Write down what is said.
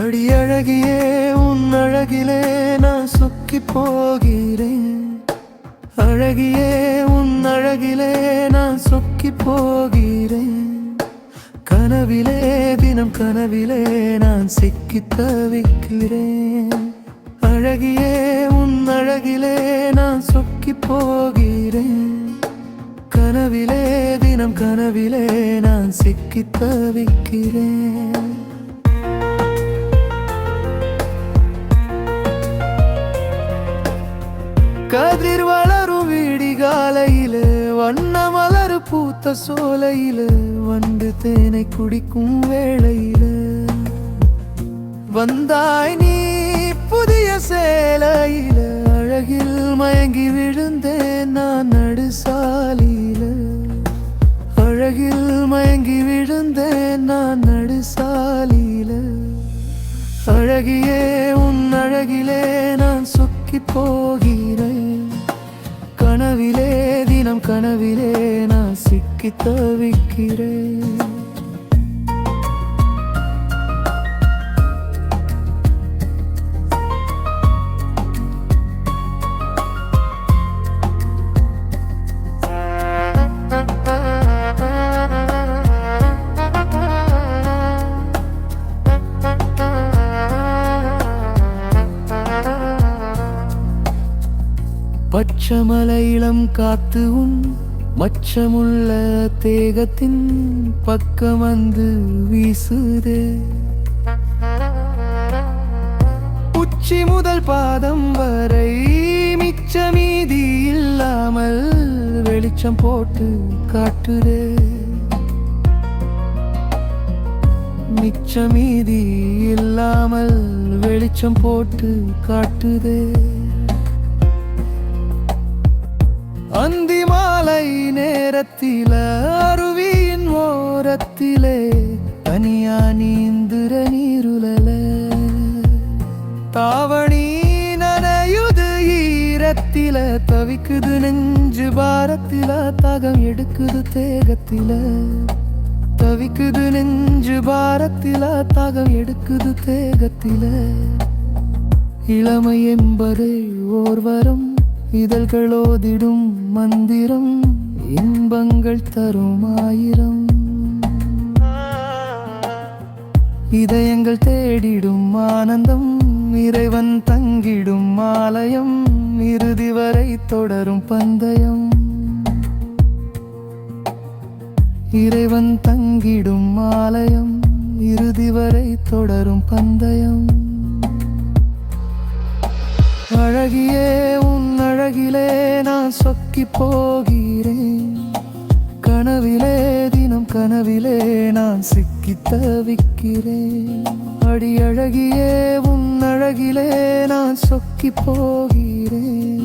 அடி அழகியே உன் அழகிலே நான் சொக்கி போகிறேன். அழகியே உன் அழகிலே நான் சொக்கி போகிறேன். கனவிலே தினம் கனவிலே நான் சிக்கி தவிக்கிறேன். அழகியே உன் அழகிலே நான் சொக்கி போகிறேன். கனவிலே தினம் கனவிலே நான் சிக்கி தவிக்கிறேன். கதிர்வள வண்ண மலர் பூத்த சோலையில வண்டு தேனை குடிக்கும் வேளையில. வந்தாய் நீ புதிய சேலையில அழகில் மயங்கி விழுந்தேன் நான் நடுசாலியில. அழகில் மயங்கி விழுந்தேன் நான் நடுசாலியில. அழகியே உன் அழகிலே நான் சொக்கி போகிறேன். கனவிலே தினம் கனவிலே நான் சிக்கி தவிக்கிறேன். பச்சமலை இளம் காத்து உன் மச்சமுள்ள தேகத்தின் பக்கம் வந்து வீசுதே. உச்சி முதல் பாதம் வரை மிச்ச மீதி இல்லாமல் வெளிச்சம் போட்டு காட்டுதே. மிச்ச மீதி இல்லாமல் வெளிச்சம் போட்டு காட்டுதே. அந்தி மாலை நேரத்தில அருவியின் ஓரத்திலே தனியா நீந்துர நீருலல தாவணி நனையுது ஈரத்தில தவிக்குது நெஞ்சு பாரத்தில தகம் எடுக்குது தேகத்தில. தவிக்குது நெஞ்சு பாரத்தில தகம் எடுக்குது தேகத்தில. இளமை என்பது ஓர்வரம் இதழ்களோதிடும் மந்திரம் இன்பங்கள் தரும் ஆயிரம் இதயங்கள் தேடிடும் ஆனந்தம் இறைவன் தங்கிடும் ஆலயம் இறுதி வரை தொடரும் பந்தயம். இறைவன் தங்கிடும் ஆலயம் இறுதி வரை தொடரும் பந்தயம். நோக்கி போகிறேன். கனவிலே தினம் கனவிலே நான் சிக்கி தவிக்கிறேன். அடி அழகியே உன் அழகிலே நான் சொக்கி போகிறேன்.